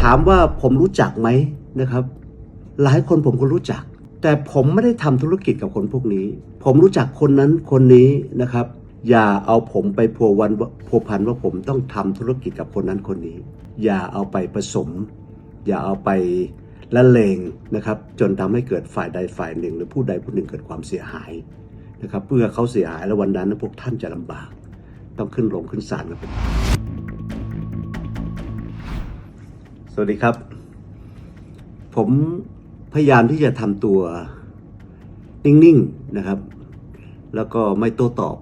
ถามว่าผมรู้จักไหมนะครับ หลายคนผมก็รู้จัก แต่ผมไม่ได้ทำธุรกิจกับคนพวกนี้ ผมรู้จักคนนั้นคนนี้นะครับ อย่าเอาผมไปพัววันพัวพันว่าผมต้องทำธุรกิจกับคนนั้นคนนี้ อย่าเอาไปผสม อย่าเอาไปละเลงนะครับ จนทำให้เกิดฝ่ายใดฝ่ายหนึ่ง หรือผู้ใดผู้หนึ่งเกิดความเสียหายนะครับ เพื่อเขาเสียหายแล้ววันนั้นพวกท่านจะลำบาก ต้องขึ้นลงขึ้นศาลกันเป็ สวัสดีครับ ผมพยายามที่จะทำตัวนิ่งๆนะครับ แล้วก็ไม่โต้ตอบ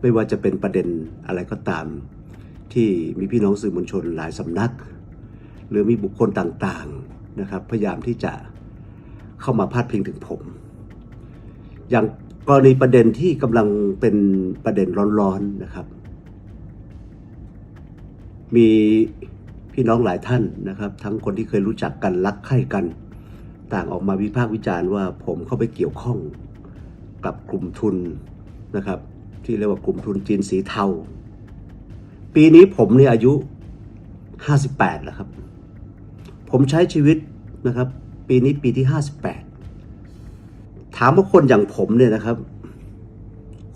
ไม่ว่าจะเป็นประเด็นอะไรก็ตาม ที่มีพี่น้องสื่อมวลชนหลายสำนัก หรือมีบุคคลต่างๆนะครับ พยายามที่จะเข้ามาพาดพิงถึงผม อย่างกรณีประเด็นที่กำลังเป็นประเด็นร้อนๆนะครับ มี พี่น้องหลายท่านนะครับ ทั้งคนที่เคยรู้จักกันรักใคร่กัน ต่างออกมาวิพากษ์วิจารณ์ว่าผมเข้าไปเกี่ยวข้องกับกลุ่มทุนนะครับ ที่เรียกว่ากลุ่มทุนจีนสีเทา ปีนี้ผมเนี่ยอายุ 58 แล้วครับ ผมใช้ชีวิตนะครับ ปีนี้ปีที่ 58 ถามว่าคนอย่างผมเนี่ยนะครับ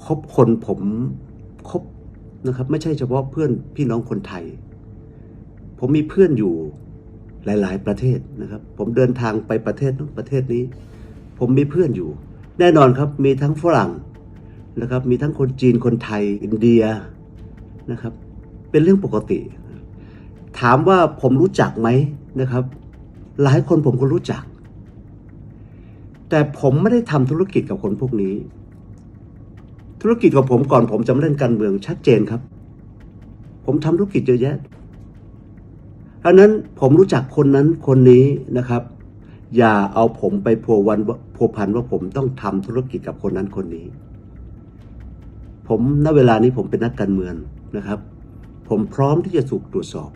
คบคนผมคบนะครับ ไม่ใช่เฉพาะเพื่อนพี่น้องคนไทย ผมมีเพื่อนอยู่หลาย ๆ ประเทศนะครับ ผมเดินทางไปประเทศนู้นประเทศนี้ ผมมีเพื่อนอยู่ แน่นอนครับมีทั้งฝรั่งนะครับ มีทั้งคนจีนคนไทยอินเดียนะครับ เป็นเรื่องปกติ ถามว่าผมรู้จักไหมนะครับ หลายคนผมก็รู้จัก แต่ผมไม่ได้ทำธุรกิจกับคนพวกนี้ ธุรกิจของผมก่อนผมจะมาเล่นการเมืองชัดเจนครับ ผมทำธุรกิจเยอะแยะ อันนั้นผมรู้จักคนนั้นคนนี้นะครับ อย่าเอาผมไปพัววันพัวพันว่าผมต้องทำธุรกิจกับคนนั้นคนนี้ ผมณเวลานี้ผมเป็นนักการเมืองนะครับ ผมพร้อมที่จะถูกตรวจสอบ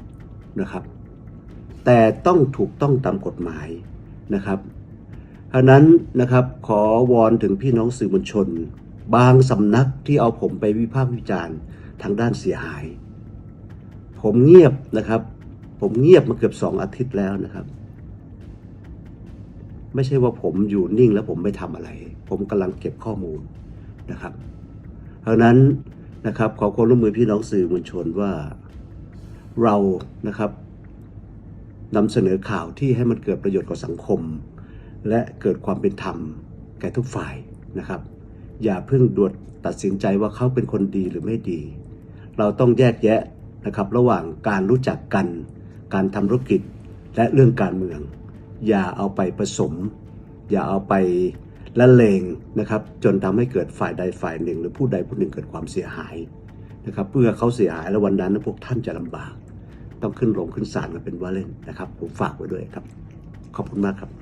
นะครับ แต่ต้องถูกต้องตามกฎหมายนะครับอันนั้นนะครับขอวอนถึงพี่น้องสื่อมวลชน บางสำนักที่เอาผมไปวิพากษ์วิจารณ์ทางด้านเสียหาย ผมเงียบนะครับ ผมเงียบมาเกือบสองอาทิตย์แล้วนะครับ ไม่ใช่ว่าผมอยู่นิ่งแล้วผมไม่ทำอะไร ผมกำลังเก็บข้อมูลนะครับ เพราะนั้นนะครับขอความร่วมมือพี่น้องสื่อมวลชนว่าเรานะครับนำเสนอข่าวที่ให้มันเกิดประโยชน์กับสังคม และเกิดความเป็นธรรมแก่ทุกฝ่ายนะครับ อย่าเพิ่งด่วนตัดสินใจว่าเขาเป็นคนดีหรือไม่ดี เราต้องแยกแยะนะครับระหว่างการรู้จักกัน การทำธุรกิจและเรื่องการเมือง อย่าเอาไปผสม อย่าเอาไปละเลงนะครับ จนทำให้เกิดฝ่ายใดฝ่ายหนึ่ง หรือผู้ใดผู้หนึ่งเกิดความเสียหายนะครับ เพื่อเขาเสียหายแล้ววันนั้นพวกท่านจะลำบาก ต้องขึ้นลงขึ้นศาลกันเป็นว่าเล่นนะครับ ผมฝากไว้ด้วยครับ ขอบคุณมากครับ